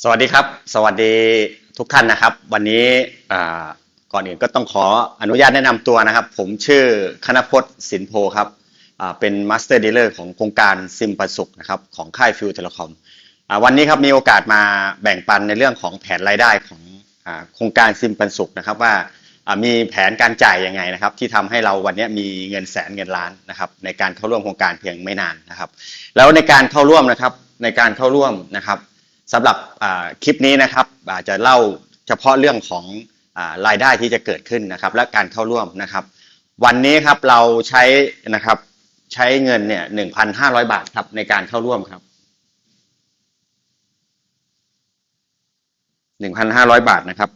สวัสดีครับ สวัสดีทุกท่านนะครับ วันนี้ก่อนอื่นก็ต้องขออนุญาตแนะนำตัวนะครับ ผมชื่อคณพจน์สินโพครับเป็นมาสเตอร์ดีลเลอร์ของโครงการซิมปันสุขนะครับของค่ายฟิวเทเลคอมวันนี้ครับมีโอกาสมาแบ่งปันในเรื่องของแผนรายได้ของโครงการซิมปันสุขนะครับว่าอ่ามีแผนการจ่ายยังไงนะครับ ที่ทำให้เราวันนี้มีเงินแสนเงินล้านนะครับ ในการเข้าร่วมโครงการเพียงไม่นานนะครับ แล้วในการเข้าร่วมนะครับในการเข้าร่วมนะครับ สำหรับคลิปนี้นะครับอาจจะเล่าเฉพาะเรื่องของรายได้ที่จะเกิดขึ้นนะครับ และการเข้าร่วมนะครับ วันนี้ครับเราใช้นะครับใช้เงินเนี่ยหนึ่งพันห้าร้อยบาทครับในการเข้าร่วมครับหนึ่งพันห้าร้อยบาทนะครับ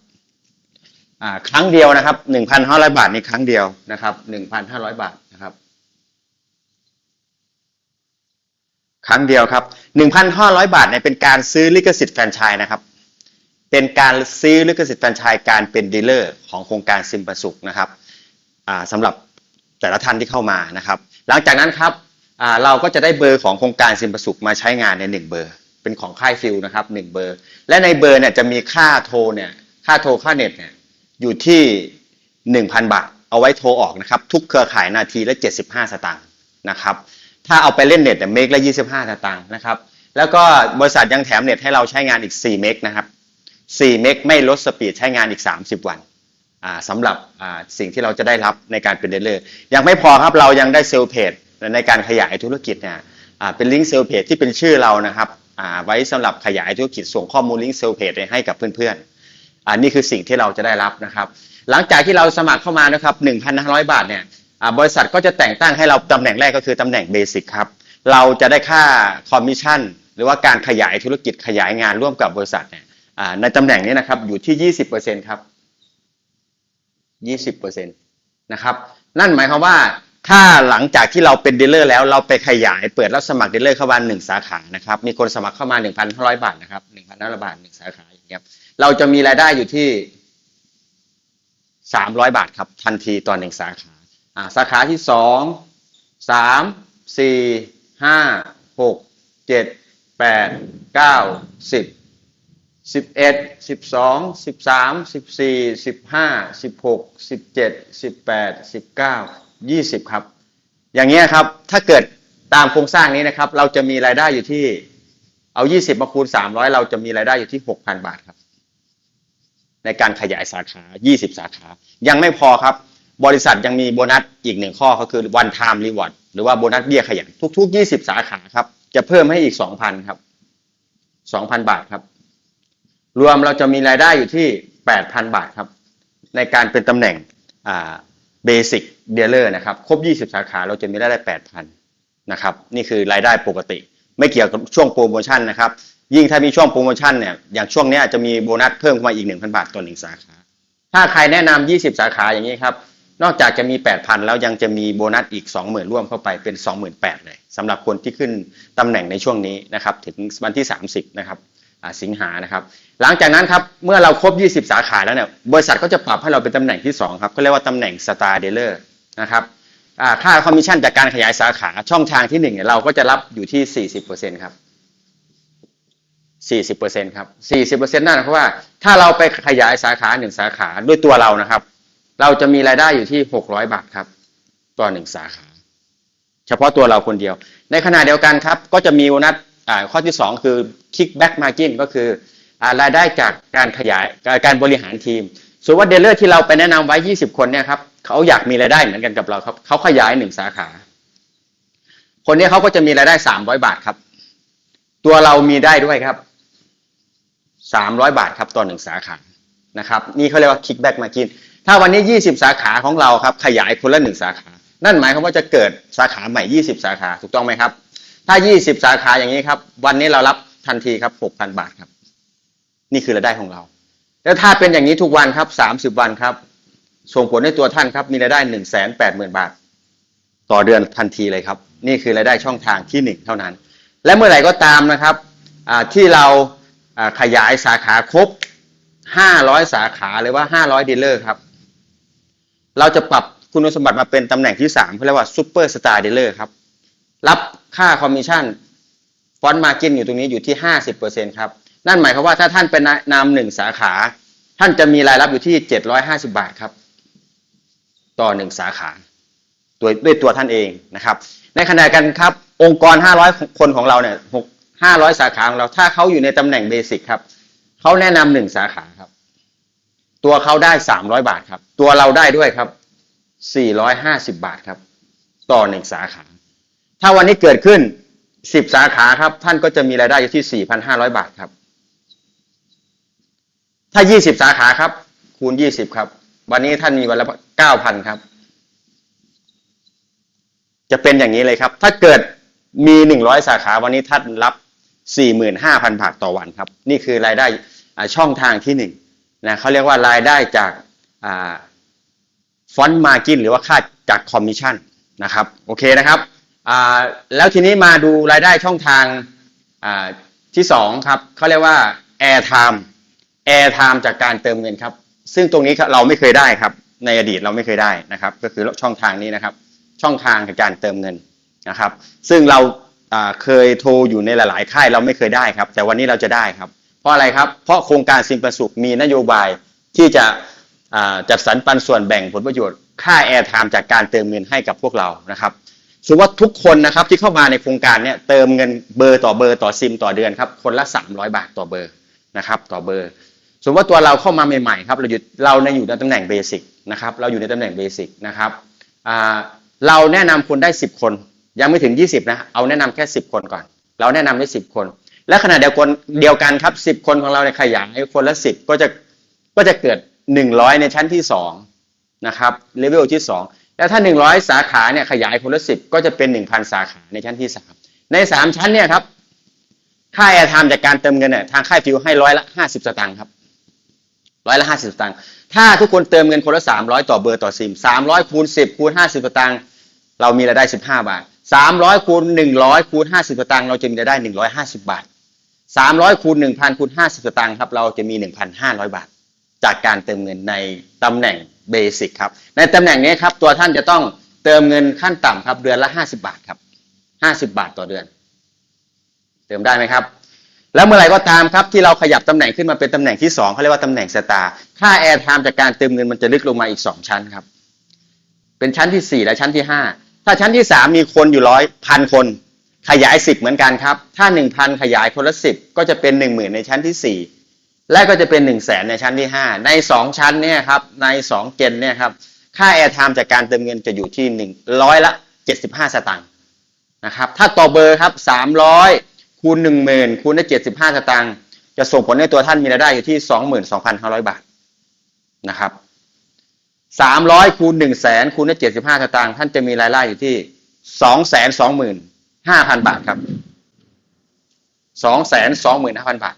ครั้งเดียวนะครับหนึ่งพันห้าร้อยบาทในครั้งเดียวนะครับหนึ่งพันห้าร้อยบาทนะครับ ครั้งเดียวครับ 1,500 บาทเนี่ยเป็นการซื้อลิขสิทธิ์แฟรนไชส์นะครับ เป็นการซื้อลิขสิทธิ์แฟรนไชส์การเป็นดีลเลอร์ของโครงการซิมประสุขนะครับสำหรับแต่ละท่านที่เข้ามานะครับ หลังจากนั้นครับเราก็จะได้เบอร์ของโครงการซิมประสุขมาใช้งานในหนึ่งเบอร์ เป็นของค่ายฟิลนะครับหนึ่งเบอร์ และในเบอร์เนี่ยจะมีค่าโทรเนี่ยค่าโทรค่าเน็ตเนี่ยอยู่ที่ 1,000 บาท เอาไว้โทรออกนะครับ ทุกเครือข่ายนาทีละ 75 สตางค์นะครับ ถ้าเอาไปเล่นเน็ตเนี่ยเมกละ 25สตางค์นะครับ แล้วก็บริษัทยังแถมเน็ตให้เราใช้งานอีก 4 เมกนะครับ4เมกไม่ลดสปีดใช้งานอีก 30 วันอ่าสำหรับสิ่งที่เราจะได้รับในการเป็นเดลเลอร์ยังไม่พอครับเรายังได้เซลล์เพจในการขยายธุรกิจเนี่ยเป็นลิงก์เซลล์เพจที่เป็นชื่อเรานะครับไว้สำหรับขยายธุรกิจส่งข้อมูลลิงก์เซลล์เพจให้กับเพื่อนๆอันนี้คือสิ่งที่เราจะได้รับนะครับ หลังจากที่เราสมัครเข้ามานะครับ1,500 บาทเนี่ย บริษัทก็จะแต่งตั้งให้เราตำแหน่งแรกก็คือตำแหน่งเบสิกครับ เราจะได้ค่าคอมมิชชั่นหรือว่าการขยายธุรกิจขยายงานร่วมกับบริษัทเนี่ยในตำแหน่งนี้นะครับอยู่ที่ 20%ครับ 20%นะครับ นั่นหมายความว่าถ้าหลังจากที่เราเป็นดีลเลอร์แล้วเราไปขยายเปิดรับสมัครดีลเลอร์เข้ามาหนึ่งสาขานะครับมีคนสมัครเข้ามา 1,500 บาทนะครับ1,500 บาทหนึ่งสาขาอย่างเงี้ยเราจะมีรายได้อยู่ที่ 300 บาทครับทันทีต่อหนึ่งสาขา อ่าสาขาที่สองสามสี่ห้าหกเจ็ดแปดเก้าสิบสิบเอ็ดสิบสองสิบสามสิบสี่สิบห้าสิบหกสิบเจ็ดสิบแปดสิบเก้ายี่สิบครับ อย่างเงี้ยครับถ้าเกิดตามโครงสร้างนี้นะครับ เราจะมีรายได้อยู่ที่เอา 20 มาคูณ 300 เราจะมีรายได้อยู่ที่ 6,000 บาทครับ ในการขยายสาขา 20 สาขา ยังไม่พอครับ บริษัทยังมีโบนัสอีกหนึ่งข้อก็คือ one time reward หรือว่าโบนัสเบี้ยขยันทุก ๆ 20 สาขาครับ จะเพิ่มให้อีก 2,000 ครับ 2,000 บาทครับ รวมเราจะมีรายได้อยู่ที่ 8,000 บาทครับ ในการเป็นตำแหน่งเบสิกเดลเลอร์นะครับ ครบ 20 สาขาเราจะมีรายได้ 8,000 นะครับ นี่คือรายได้ปกติ ไม่เกี่ยวกับช่วงโปรโมชั่นนะครับ ยิ่งถ้ามีช่วงโปรโมชั่นเนี่ย อย่างช่วงนี้จะมีโบนัสเพิ่มเข้ามาอีก 1,000 บาทต่อหนึ่งสาขา ถ้าใครแนะนำ20 สาขาอย่างนี้ครับ นอกจากจะมี 8,000 แล้วยังจะมีโบนัสอีก 20,000 ร่วมเข้าไปเป็น 28,000เลยสำหรับคนที่ขึ้นตำแหน่งในช่วงนี้นะครับถึงวันที่ 30 นะครับสิงหานะครับ หลังจากนั้นครับเมื่อเราครบ 20 สาขาแล้วเนี่ยบริษัทก็จะปรับให้เราเป็นตำแหน่งที่ 2 ครับเขาเรียกว่าตำแหน่งสตาร์เดลเลอร์นะครับค่าคอมมิชชั่นจากการขยายสาขาช่องทางที่1เนี่ยเราก็จะรับอยู่ที่ 40%ครับ40%ครับ40%นั่นหมายความว่าถ้าเราไปขยายสาขาหนึ่งสาขาด้วยตัวเรานะครับ เราจะมีรายได้อยู่ที่ 600 บาทครับต่อหนึ่งสาขา เฉพาะตัวเราคนเดียว ในขณะเดียวกันครับ ก็จะมีโบนัสข้อที่ 2 คือ kickback margin ก็คืออรายได้จากการขยายการบริหารทีมส่วนว่าเดลเลอร์ที่เราไปแนะนำไว้ 20 คนเนี่ยครับเขาอยากมีรายได้เหมือนกันกับเราครับเขาขยายหนึ่งสาขา คนนี้เขาก็จะมีรายได้ 300 บาทครับ ตัวเรามีได้ด้วยครับ 300 บาทครับต่อหนึ่งสาขานะครับ นี่เขาเรียกว่า kickback margin ถ้าวันนี้ 20 สาขาของเราครับขยายคนละหนึ่งสาขา นั่นหมายความว่าจะเกิดสาขาใหม่ 20 สาขาถูกต้องไหมครับ ถ้า 20 สาขาอย่างนี้ครับ วันนี้เรารับทันทีครับ 6,000 บาทครับ นี่คือรายได้ของเรา แล้วถ้าเป็นอย่างนี้ทุกวันครับ 30 วันครับ ส่งผลให้ตัวท่านครับมีรายได้ 1 8 0 0 0 0 บาท ต่อเดือนทันทีเลยครับ นี่คือรายได้ช่องทางที่หนึ่งเท่านั้น และเมื่อไหร่ก็ตามนะครับที่เราอ่าขยายสาขาครบ 500 สาขาหรือว่า 500ดีลเลอร์ครับ เราจะปรับคุณสมบัติมาเป็นตำแหน่งที่3เขาเรียกว่าซูเปอร์สตาร์ดีลเลอร์ครับ รับค่าคอมมิชชั่นฟอนต์มากินอยู่ตรงนี้อยู่ที่ 50%ครับ นั่นหมายความว่าถ้าท่านเป็นนามหนึ่งสาขา ท่านจะมีรายรับอยู่ที่เจ็ดร้อยห้าสิบาทครับ ต่อหนึ่งสาขาตัวด้วยตัวท่านเองนะครับ ในขณะกันครับ องค์กรห้าร้อยคนของเราเนี่ยหกห้าร้อยสาขาของเราถ้าเขาอยู่ในตำแหน่งเบสิกครับเขาแนะนำหนึ่งสาขาครับ ตัวเขาได้สามร้อยบาทครับ ตัวเราได้ด้วยครับสี่ร้อยห้าสิบาทครับ ต่อหนึ่งสาขา ถ้าวันนี้เกิดขึ้นสิบสาขาครับ ท่านก็จะมีรายได้อยู่ที่สี่พันห้าร้อยบาทครับ ถ้ายี่สิบสาขาครับ คูณยี่สิบครับ วันนี้ท่านมีวันละเก้าพันครับ จะเป็นอย่างนี้เลยครับ ถ้าเกิดมีหนึ่งร้อยสาขาวันนี้ท่านรับสี่หมื่นห้าพันบาทต่อวันครับ นี่คือรายได้อ่าช่องทางที่หนึ่ง นะเขาเรียกว่ารายได้จากฟอนต์มากินหรือว่าค่าจากคอมมิชชั่นนะครับโอเคนะครับแล้วทีนี้มาดูรายได้ช่องทางาที่สองครับเขาเรียกว่า Air Time Air Time จากการเติมเงินครับ ซึ่งตรงนี้เราไม่เคยได้ครับ ในอดีตเราไม่เคยได้นะครับ ก็คือช่องทางนี้นะครับ ช่องทางการเติมเงินนะครับ ซึ่งเราาเคยโทรอยู่ในหลาย ๆ ค่ายเราไม่เคยได้ครับ แต่วันนี้เราจะได้ครับ ราะอะไรครับ เพราะโครงการซิมประสุขมีนโยบายที่จะจัดสรรปันส่วนแบ่งผลประโยชน์ค่าแอร์ไทม์จากการเติมเงินให้กับพวกเรานะครับสมมติว่าทุกคนนะครับที่เข้ามาในโครงการเนี้ยเติมเงินเบอร์ต่อเบอร์ต่อซิมต่อเดือนครับคนละ 300 บาทต่อเบอร์นะครับต่อเบอร์ สมมติว่าตัวเราเข้ามาใหม่ๆครับเราอยู่เราในอยู่ในตำแหน่งเบสิกนะครับเราอยู่ในตำแหน่งเบสิกนะครับเราแนะนำคนได้ 10 คน ยังไม่ถึง 20นะเอาแนะนำแค่ 10 คนก่อน เราแนะนำได้ 10 คน และขณะเดียวกันเดียวกันครับ10คนของเราในยขยายคนละ10ก็จะก็จะเกิด100ในชั้นที่2นะครับเลเวลที่2แล้วถ้า100สาขาเนี่ยขยายคนละ10ก็จะเป็น1,000สาขาในชั้นที่3ใน3ชั้นเนี่ยครับค่าแอร์ไทม์จากการเติมเงินเนี่ยทางค่ายฟิวให้ร้อยละ50สตางค์ครับร้อยละ50สตางค์ถ้าทุกคนเติมเงินคนละ300ต่อเบอร์ต่อซิม300คูณ10คูณ50สตางค์เรามีรายได้15บาท300คูณ100คูณ50สตางค์เราจะมีรายได้150บาท 300คูณ1,000คูณ50สตางค์ครับเราจะมี1,500บาท จากการเติมเงินในตำแหน่งเบสิกครับในตำแหน่งนี้ครับตัวท่านจะต้องเติมเงินขั้นต่ำครับเดือนละ50บาทครับ50บาทต่อเดือน เติมได้ไหมครับ แล้วเมื่อไหร่ก็ตามครับที่เราขยับตำแหน่งขึ้นมาเป็นตำแหน่งที่2เขาเรียกว่าตำแหน่งสตาร์ค่าแอร์ไทม์จากการเติมเงินมันจะลึกลงมาอีก2ชั้นครับเป็นชั้นที่4และชั้นที่5ถ้าชั้นที่3มีคนอยู่ร้อยพันคน ขยาย 10 เหมือนกันครับ ถ้า 1,000 ขยายคนละ 10 ก็จะเป็น 10,000 ในชั้นที่ 4 และก็จะเป็น 1 0 0 0 0แในชั้นที่ 5 ใน 2 ชั้นเนี่ยครับ ใน2เกณฑ์เนี่ยครับ ค่าแอร์ไทม์จากการเติมเงินจะอยู่ที่ 1 ร้อยละ 75 สตางค์นะครับ ถ้าต่อเบอร์ครับ 300 คูณ 10,000 คูณได้ 75 สตางค์ จะส่งผลให้ตัวท่านมีรายได้อยู่ที่ 22,500 บาทนะครับ 300 คูณ 1 0 0 0 0แสนคูณได้ 75 สตางค์ ท่านจะมีรายได้อยู่ที่ 225,000บาทครับ225,000บาท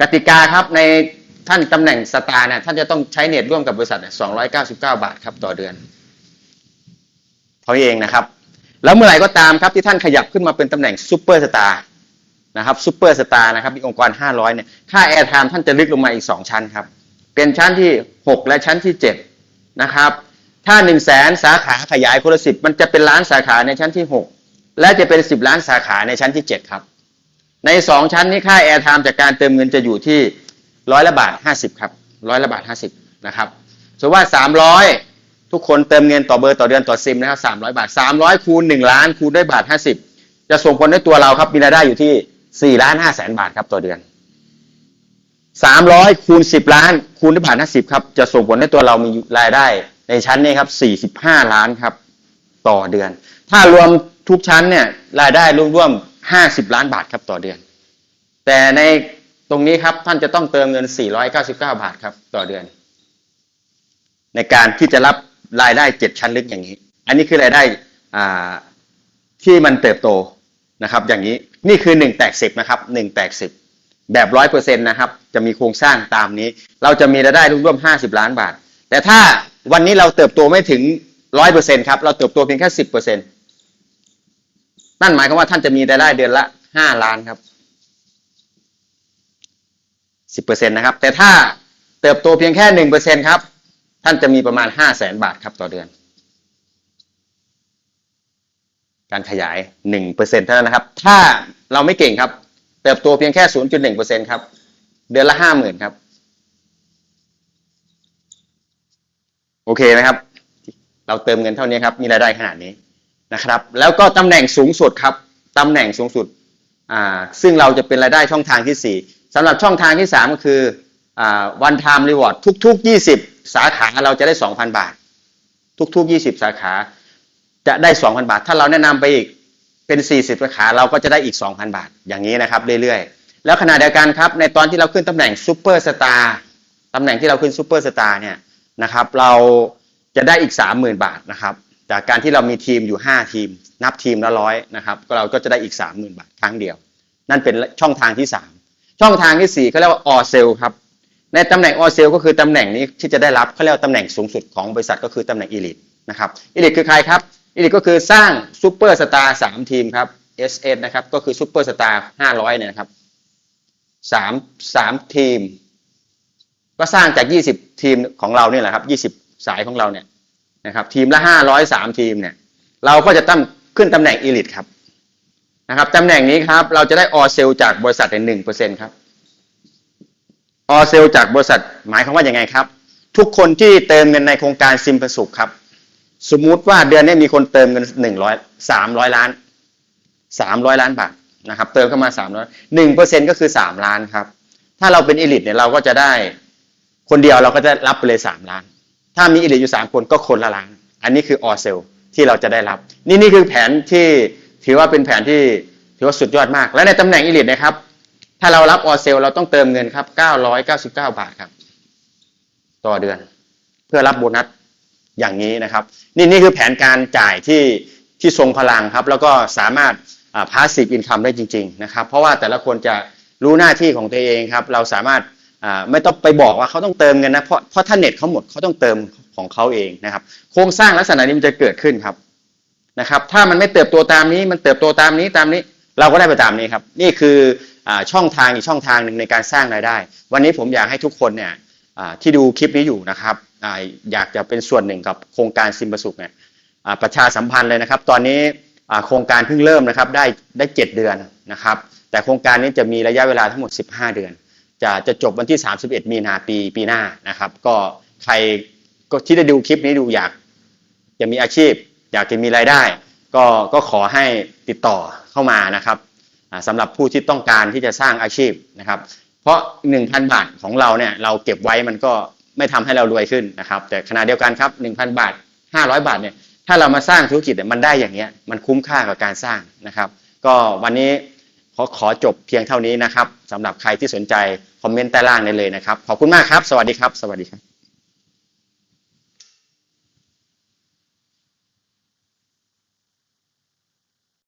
กติกาครับในท่านตำแหน่งสตาร์เนี่ยท่านจะต้องใช้เน็ตร่วมกับบริษัทเนี่ย299บเก้าบาทครับต่อเดือนเท่านี้เองนะครับ แล้วเมื่อไหร่ก็ตามครับที่ท่านขยับขึ้นมาเป็นตำแหน่งซูเปอร์สตาร์นะครับซูเปอร์สตาร์นะครับมีองค์กร500เนี่ยค่าแอร์ไทม์ท่านจะลึกลงมาอีก2ชั้นครับเป็นชั้นที่6และชั้นที่7นะครับถ้า1 0 0 0 0แสนสาขาขยายคนละสิบมันจะเป็นล้านสาขาในชั้นที่6 และจะเป็น 10 ล้านสาขาในชั้นที่ 7 ครับ ใน 2 ชั้นนี้ค่าแอร์ไทม์จากการเติมเงินจะอยู่ที่ร้อยละบาท 50 ครับร้อยละบาท 50 นะครับสมมติว่า 300 ทุกคนเติมเงินต่อเบอร์ต่อเดือนต่อซิมนะครับ 300 บาท 300 คูณ 1 ล้าน คูณด้วยบาท 50 จะส่งผลให้ตัวเราครับมีรายได้อยู่ที่4ล้าน5แสนบาทครับต่อเดือน 300 คูณ 10 ล้าน คูณด้วยบาท 50 ครับ จะส่งผลให้ตัวเรามีรายได้ในชั้นนี้ครับ 45 ล้านครับต่อเดือน ถ้ารวม ทุกชั้นเนี่ยรายได้รวมๆ50ล้านบาทครับต่อเดือน แต่ในตรงนี้ครับท่านจะต้องเติมเงิน 499 บาทครับต่อเดือน ในการที่จะรับรายได้ 7 ชั้นลึกอย่างนี้ อันนี้คือรายได้อ่าที่มันเติบโตนะครับ อย่างนี้นี่คือ 1 แตก 10 นะครับ 1 แตก 10 แบบ 100%นะครับ จะมีโครงสร้างตามนี้ เราจะมีรายได้ร่วมๆ50 ล้านบาท แต่ถ้าวันนี้เราเติบโตไม่ถึง 100%ครับเราเติบโตเพียงแค่ 10% นั่นหมายความว่าท่านจะมีรายได้เดือนละ5ล้านครับสิบเปอร์เซ็นต์นะครับ แต่ถ้าเติบโตเพียงแค่หนึ่งเปอร์เซ็นครับ ท่านจะมีประมาณห้าแสนบาทครับต่อเดือน การขยายหนึ่งเปอร์เซ็นต์เท่านั้นนะครับ ถ้าเราไม่เก่งครับ เติบโตเพียงแค่ศูนย์จุดหนึ่งเปอร์เซ็นครับ เดือนละห้าหมื่นครับ โอเคไหมครับ เราเติมเงินเท่านี้ครับ มีรายได้ขนาดนี้ นะครับ แล้วก็ตำแหน่งสูงสุดครับตำแหน่งสูงสุดอ่าซึ่งเราจะเป็นรายได้ช่องทางที่สี่สำหรับช่องทางที่สามก็คืออ่า one time reward ทุกๆยี่สิบสาขาเราจะได้สองพันบาท ทุกๆยี่สิบสาขาจะได้สองพันบาท ถ้าเราแนะนำไปอีกเป็นสี่สิบสาขาเราก็จะได้อีกสองพันบาท อย่างนี้นะครับเรื่อยๆ แล้วขณะเดียวกันครับในตอนที่เราขึ้นตำแหน่งซูเปอร์สตาร์ตำแหน่งที่เราขึ้นซูเปอร์สตาร์เนี่ยนะครับเราจะได้อีกสามหมื่นบาทนะครับ จากการที่เรามีทีมอยู่ห้าทีม นับทีมละร้อยนะครับก็เราก็จะได้อีกสามหมื่นบาทครั้งเดียว นั่นเป็นช่องทางที่สามช่องทางที่สี่เขาเรียกว่าออเซลครับในตำแหน่งออเซลก็คือตำแหน่งนี้ที่จะได้รับเขาเรียกว่าตำแหน่งสูงสุดของบริษัทก็คือตำแหน่งอีลิทนะครับอีลิทคือใครครับอีลิทก็คือสร้างซูเปอร์สตาร์สามทีมครับ SS นะครับก็คือซูเปอร์สตาร์ห้าร้อยเนี่ยนะครับสามสามทีม ก็สร้างจากยี่สิบทีมของเราเนี่ยแหละครับยี่สิบสายของเราเนี่ย นะครับทีมละห้าร้อยสามทีมเนี่ยเราก็จะตั้งขึ้นตำแหน่งอีลิทครับนะครับตำแหน่งนี้ครับเราจะได้ออเซลจากบริษัทในหนึ่งเปอร์เซ็นต์ครับออเซลจากบริษัทหมายความว่าอย่างไงครับ ทุกคนที่เติมเงินในโครงการซิมประสุขครับ สมมุติว่าเดือนนี้มีคนเติมเงินหนึ่งร้อยสามร้อยล้านสามร้อยล้านบาทนะครับเติมเข้ามาสามร้อยหนึ่งเปอร์เซ็นก็คือสามล้านครับ ถ้าเราเป็นอลิทเนี่ยเราก็จะได้คนเดียวเราก็จะรับไปเลยสามล้าน ถ้ามีอลิทอยู่สามคนก็คนละล้าน อันนี้คือออเซลที่เราจะได้รับ นี่นี่คือแผนที่ถือว่าเป็นแผนที่ถือว่าสุดยอดมาก และในตำแหน่งอิเลิทนะครับ ถ้าเรารับออเซลเราต้องเติมเงินครับ 999 บาทครับ ต่อเดือน เพื่อรับโบนัสอย่างนี้นะครับ นี่นี่คือแผนการจ่ายที่ที่ทรงพลังครับ แล้วก็สามารถพาสซีฟอินคัมได้จริง ๆ นะครับ เพราะว่าแต่ละคนจะรู้หน้าที่ของตัวเองครับ เราสามารถ อ่าไม่ต้องไปบอกว่าเขาต้องเติมเงินนะเพราะเพราะถ้าเน็ตเขาหมดเขาต้องเติมของเขาเองนะครับ โครงสร้างลักษณะนี้มันจะเกิดขึ้นครับนะครับ ถ้ามันไม่เติบโตตามนี้มันเติบโตตามนี้ตามนี้เราก็ได้ไปตามนี้ครับ นี่คืออช่องทางอีกช่องทางหนึ่งในการสร้างรายได้ วันนี้ผมอยากให้ทุกคนเนี่ยที่ดูคลิปนี้อยู่นะครับออยากจะเป็นส่วนหนึ่งกับโครงการซิมบสุกเนี่ยประชาสัมพันธ์เลยนะครับ ตอนนี้โครงการเพิ่งเริ่มนะครับได้ได้เจ็ดเดือนนะครับ แต่โครงการนี้จะมีระยะเวลาทั้งหมด 15 เดือน จะจะจบวันที่ 31 มีนาปีปีหน้านะครับ ก็ใครก็ที่ได้ดูคลิปนี้ดูอยากจะมีอาชีพ อยากจะมีรายได้ ก็ก็ขอให้ติดต่อเข้ามานะครับสำหรับผู้ที่ต้องการที่จะสร้างอาชีพนะครับ เพราะ 1,000 บาทของเราเนี่ยเราเก็บไว้มันก็ไม่ทำให้เรารวยขึ้นนะครับ แต่ขณะเดียวกันครับ 1,000 บาท 500 บาทเนี่ยถ้าเรามาสร้างธุรกิจมันได้อย่างเงี้ยมันคุ้มค่ากับการสร้างนะครับ ก็วันนี้ ขอขอจบเพียงเท่านี้นะครับสำหรับใครที่สนใจคอมเมนต์ใต้ล่างได้เลยนะครับ ขอบคุณมากครับ สวัสดีครับ สวัสดีครับ